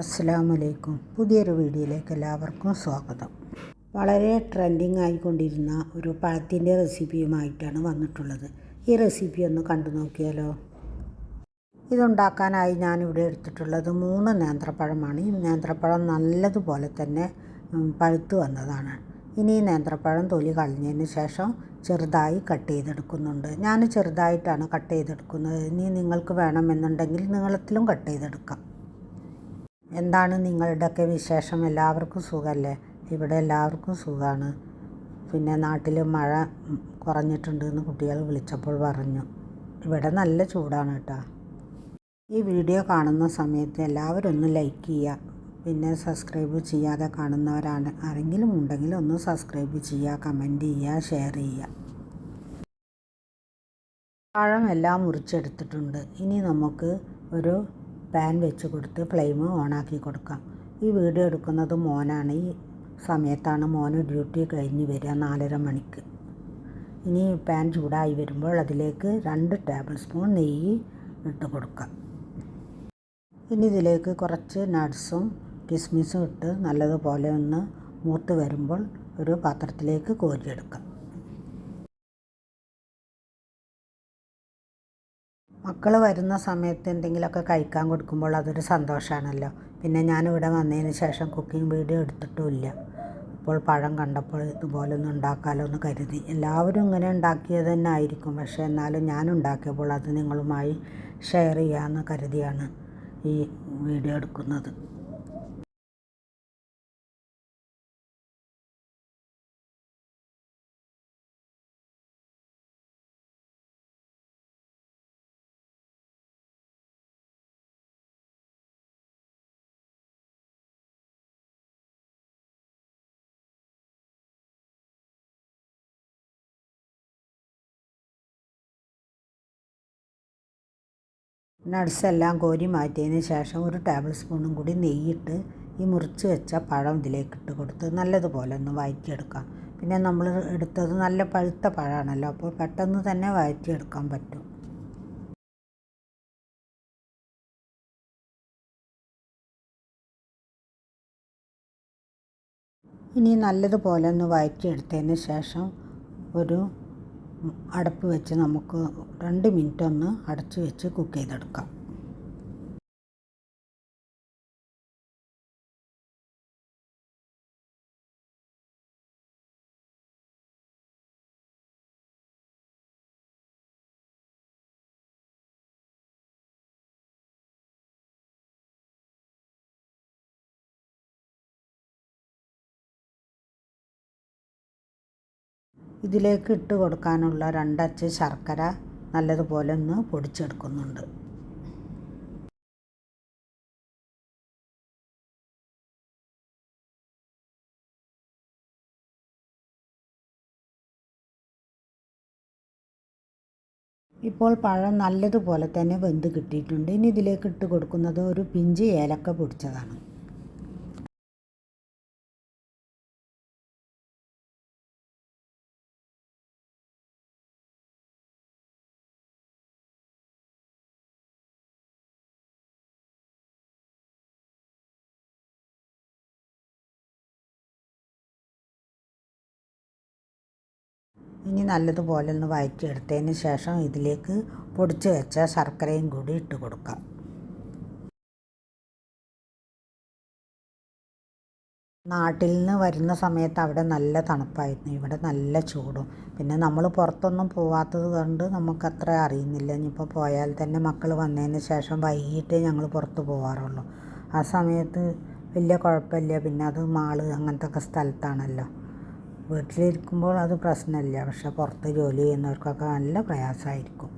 അസ്സലാമലൈക്കും. പുതിയൊരു വീഡിയോയിലേക്ക് എല്ലാവർക്കും സ്വാഗതം. വളരെ ട്രെൻഡിങ് ആയിക്കൊണ്ടിരുന്ന ഒരു പഴത്തിന്റെ റെസിപ്പിയുമായിട്ടാണ് വന്നിട്ടുള്ളത്. ഈ റെസിപ്പി ഒന്ന് കണ്ടു നോക്കിയാലോ? ഇതുണ്ടാക്കാനായി ഞാനിവിടെ എടുത്തിട്ടുള്ളത് മൂന്ന് നേന്ത്രപ്പഴമാണ്. ഈ നേന്ത്രപ്പഴം നല്ലതുപോലെ തന്നെ പഴുത്ത് വന്നതാണ്. ഇനി ഈ നേന്ത്രപ്പഴം തൊലി കളഞ്ഞതിന് ശേഷം ചെറുതായി കട്ട് ചെയ്തെടുക്കുന്നുണ്ട്. ഞാൻ ചെറുതായിട്ടാണ് കട്ട് ചെയ്തെടുക്കുന്നത്. ഇനി നിങ്ങൾക്ക് വേണമെന്നുണ്ടെങ്കിൽ നീളത്തിലും കട്ട് ചെയ്തെടുക്കാം. എന്താണ് നിങ്ങളുടെയൊക്കെ വിശേഷം? എല്ലാവർക്കും സുഖമല്ലേ ഇവിടെ എല്ലാവർക്കും സുഖമാണ് പിന്നെ നാട്ടിൽ മഴ കുറഞ്ഞിട്ടുണ്ട് എന്ന് കുട്ടികൾ വിളിച്ചപ്പോൾ പറഞ്ഞു. ഇവിടെ നല്ല ചൂടാണ് കേട്ടോ. ഈ വീഡിയോ കാണുന്ന സമയത്ത് എല്ലാവരും ഒന്ന് ലൈക്ക് ചെയ്യുക. പിന്നെ സബ്സ്ക്രൈബ് ചെയ്യാതെ കാണുന്നവരാണ് ആരെങ്കിലും ഉണ്ടെങ്കിൽ ഒന്ന് സബ്സ്ക്രൈബ് ചെയ്യുക കമന്റ് ചെയ്യുക ഷെയർ ചെയ്യുക. പഴം എല്ലാം മുറിച്ചെടുത്തിട്ടുണ്ട്. ഇനി നമുക്ക് ഒരു പാൻ വെച്ച് കൊടുത്ത് ഫ്ലെയിം ഓണാക്കി കൊടുക്കാം. ഈ വീഡിയോ എടുക്കുന്നത് മോനാണ്. ഈ സമയത്താണ് മോന് ഡ്യൂട്ടി കഴിഞ്ഞ് വരിക നാലര മണിക്ക്. ഇനി പാൻ ചൂടായി വരുമ്പോൾ അതിലേക്ക് രണ്ട് ടേബിൾ സ്പൂൺ നെയ്യ് ഇട്ട് കൊടുക്കാം. ഇനി ഇതിലേക്ക് കുറച്ച് നട്ട്സും കിസ്മിസും ഇട്ട് നല്ലതുപോലെ ഒന്ന് മൂത്ത് വരുമ്പോൾ ഒരു പാത്രത്തിലേക്ക് കോരിയെടുക്കാം. മക്കൾ വരുന്ന സമയത്ത് എന്തെങ്കിലുമൊക്കെ കഴിക്കാൻ കൊടുക്കുമ്പോൾ അതൊരു സന്തോഷമാണല്ലോ പിന്നെ ഞാനിവിടെ വന്നതിന് ശേഷം കുക്കിംഗ് വീഡിയോ എടുത്തിട്ടുമില്ല. അപ്പോൾ പഴം കണ്ടപ്പോൾ ഇതുപോലൊന്നും ഉണ്ടാക്കാമല്ലോ എന്ന് കരുതി. എല്ലാവരും ഇങ്ങനെ ഉണ്ടാക്കിയത് തന്നെ ആയിരിക്കും. പക്ഷേ എന്നാലും ഞാൻ ഉണ്ടാക്കിയപ്പോൾ അത് നിങ്ങളുമായി ഷെയർ ചെയ്യാമെന്ന് കരുതിയാണ് ഈ വീഡിയോ എടുക്കുന്നത്. നട്ട്സ് എല്ലാം കോരി മാറ്റിയതിന് ശേഷം ഒരു ടേബിൾ സ്പൂണും കൂടി നെയ്യിട്ട് ഈ മുറിച്ച് വെച്ച പഴം ഇതിലേക്ക് ഇട്ട് കൊടുത്ത് നല്ലതുപോലെ ഒന്ന് വഴറ്റിയെടുക്കാം പിന്നെ നമ്മൾ എടുത്തത് നല്ല പഴുത്ത പഴമാണല്ലോ അപ്പോൾ പെട്ടെന്ന് തന്നെ വഴറ്റിയെടുക്കാൻ പറ്റും. ഇനി നല്ലതുപോലെ ഒന്ന് വഴറ്റിയെടുത്തതിന് ശേഷം ഒരു അടപ്പ് വെച്ച് നമുക്ക് രണ്ട് മിനിറ്റ് ഒന്ന് അടച്ച് വെച്ച് കുക്ക് ചെയ്തെടുക്കാം. ഇതിലേക്ക് ഇട്ട് കൊടുക്കാനുള്ള രണ്ടച്ച് ശർക്കര നല്ലതുപോലെ ഒന്ന് പൊടിച്ചെടുക്കുന്നുണ്ട്. ഇപ്പോൾ പഴം നല്ലതുപോലെ തന്നെ വെന്ത് കിട്ടിയിട്ടുണ്ട്. ഇനി ഇതിലേക്ക് ഇട്ട് കൊടുക്കുന്നത് ഒരു പിഞ്ച് ഏലക്ക പൊടിച്ചതാണ്. ഇനി നല്ലതുപോലെ ഒന്ന് വഴറ്റിയെടുത്തതിന് ശേഷം ഇതിലേക്ക് പൊടിച്ച് വെച്ച ശർക്കരയും കൂടി ഇട്ട് കൊടുക്കാം. നാട്ടിൽ നിന്ന് വരുന്ന സമയത്ത് അവിടെ നല്ല തണുപ്പായിരുന്നു. ഇവിടെ നല്ല ചൂടും. പിന്നെ നമ്മൾ പുറത്തൊന്നും പോവാത്തത് കൊണ്ട് നമുക്കത്ര അറിയുന്നില്ല. ഇനിയിപ്പോൾ പോയാൽ തന്നെ മക്കൾ വന്നതിന് ശേഷം വൈകിട്ടേ ഞങ്ങൾ പുറത്ത് പോവാറുള്ളൂ. ആ സമയത്ത് വലിയ കുഴപ്പമില്ല. പിന്നെ അത് മാൾ അങ്ങനത്തെ ഒക്കെ സ്ഥലത്താണല്ലോ. വീട്ടിലിരിക്കുമ്പോൾ അത് പ്രശ്നമില്ല. പക്ഷെ പുറത്ത് ജോലി ചെയ്യുന്നവർക്കൊക്കെ നല്ല പ്രയാസമായിരിക്കും.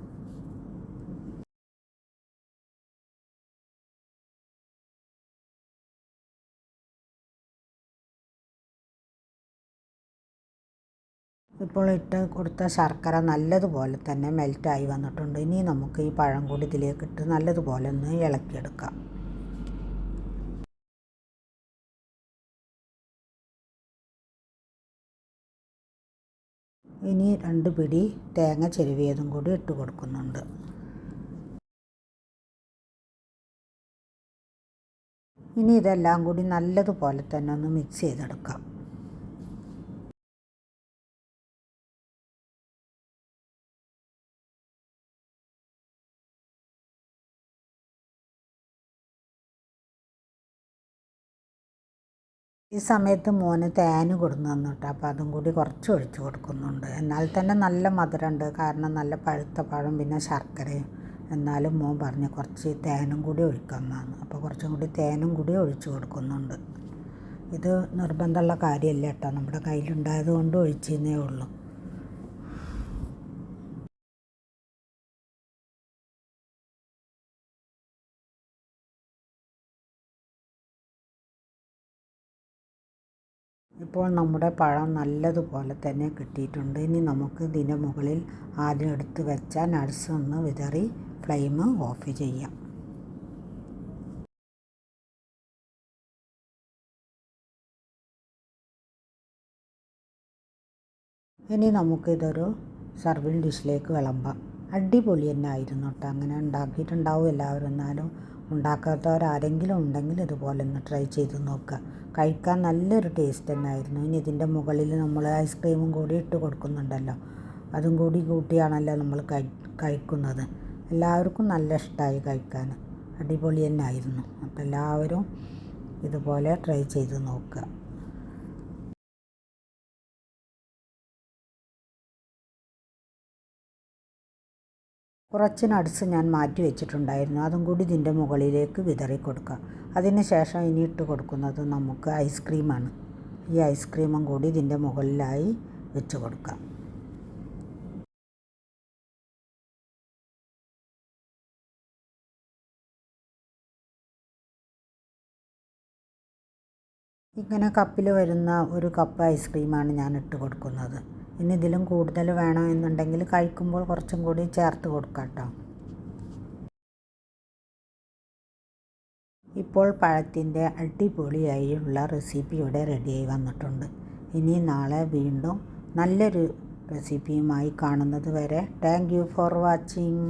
ഇപ്പോൾ ഇട്ട് കൊടുത്ത ശർക്കര നല്ലതുപോലെ തന്നെ മെൽറ്റായി വന്നിട്ടുണ്ട്. ഇനി നമുക്ക് ഈ പഴം കൂടി ഇതിലേക്ക് ഇട്ട് നല്ലതുപോലെ ഒന്ന് ഇളക്കിയെടുക്കാം. ഇനി രണ്ട് പിടി തേങ്ങ ചെരുവിയതും കൂടി ഇട്ട് കൊടുക്കുന്നുണ്ട്. ഇനി ഇതെല്ലാം കൂടി നല്ലതുപോലെ തന്നെ ഒന്ന് മിക്സ് ചെയ്തെടുക്കാം. ഈ സമയത്ത് മോന് തേന് കൊടുന്നു തന്നിട്ട് അപ്പോൾ അതും കൂടി കുറച്ച് ഒഴിച്ച് കൊടുക്കുന്നുണ്ട്. എന്നാൽ തന്നെ നല്ല മധുരമുണ്ട് കാരണം നല്ല പഴുത്ത പഴം പിന്നെ ശർക്കരയും. എന്നാലും മോൻ പറഞ്ഞ് കുറച്ച് തേനും കൂടി ഒഴിക്കാമെന്നാണ്. അപ്പോൾ കുറച്ചും കൂടി തേനും കൂടി ഒഴിച്ച് കൊടുക്കുന്നുണ്ട്. ഇത് നിർബന്ധമുള്ള കാര്യമല്ല കേട്ടോ. നമ്മുടെ കയ്യിലുണ്ടായത് കൊണ്ട് ഒഴിച്ചെന്നേ ഉള്ളൂ. ഇപ്പോൾ നമ്മുടെ പഴം നല്ലതുപോലെ തന്നെ കിട്ടിയിട്ടുണ്ട്. ഇനി നമുക്ക് ഇതിന്റെ മുകളിൽ ആദ്യം എടുത്ത് വെച്ച നട്സ് ഒന്ന് വിതറി ഫ്ലെയിം ഓഫ് ചെയ്യാം. ഇനി നമുക്കിതൊരു സർവിങ് ഡിഷിലേക്ക് വിളമ്പാം. അടിപൊളി തന്നെ ആയിരുന്നു കേട്ടോ. അങ്ങനെ ഉണ്ടാക്കിയിട്ടുണ്ടാവും എല്ലാവരും. എന്നാലും ഉണ്ടാക്കാത്തവരാരെങ്കിലും ഉണ്ടെങ്കിൽ ഇതുപോലെ ഒന്ന് ട്രൈ ചെയ്ത് നോക്കുക. കഴിക്കാൻ നല്ലൊരു ടേസ്റ്റ് തന്നെ ആയിരുന്നു ഇനി ഇതിന്റെ മുകളിൽ നമ്മൾ ഐസ്ക്രീമും കൂടി ഇട്ട് കൊടുക്കുന്നുണ്ടല്ലോ. അതും കൂടി കൂട്ടിയാണല്ലോ നമ്മൾ കഴി കഴിക്കുന്നത്. എല്ലാവർക്കും നല്ല ഇഷ്ടമായി കഴിക്കാൻ. അടിപൊളി തന്നെ ആയിരുന്നു അപ്പോൾ എല്ലാവരും ഇതുപോലെ ട്രൈ ചെയ്ത് നോക്കുക. കുറച്ച് നട്സ് ഞാൻ മാറ്റി വെച്ചിട്ടുണ്ടായിരുന്നു. അതും കൂടി ഇതിന്റെ മുകളിലേക്ക് വിതറി കൊടുക്കാം. അതിന് ശേഷം ഇനി ഇട്ട് കൊടുക്കുന്നത് നമുക്ക് ഐസ്ക്രീമാണ്. ഈ ഐസ്ക്രീമും കൂടി ഇതിന്റെ മുകളിലായി വെച്ച് കൊടുക്കാം. ഇങ്ങനെ കപ്പിൽ വരുന്ന ഒരു കപ്പ് ഐസ്ക്രീമാണ് ഞാൻ ഇട്ട് കൊടുക്കുന്നത്. ഇനി ഇതിലും കൂടുതൽ വേണമെന്നുണ്ടെങ്കിൽ കഴിക്കുമ്പോൾ കുറച്ചും കൂടി ചേർത്ത് കൊടുക്കാം കേട്ടോ. ഇപ്പോൾ പഴത്തിന്റെ അടിപൊളിയായുള്ള റെസിപ്പി ഇവിടെ റെഡിയായി വന്നിട്ടുണ്ട്. ഇനി നാളെ വീണ്ടും നല്ലൊരു റെസിപ്പിയുമായി കാണുന്നത് വരെ താങ്ക് യു ഫോർ വാച്ചിങ്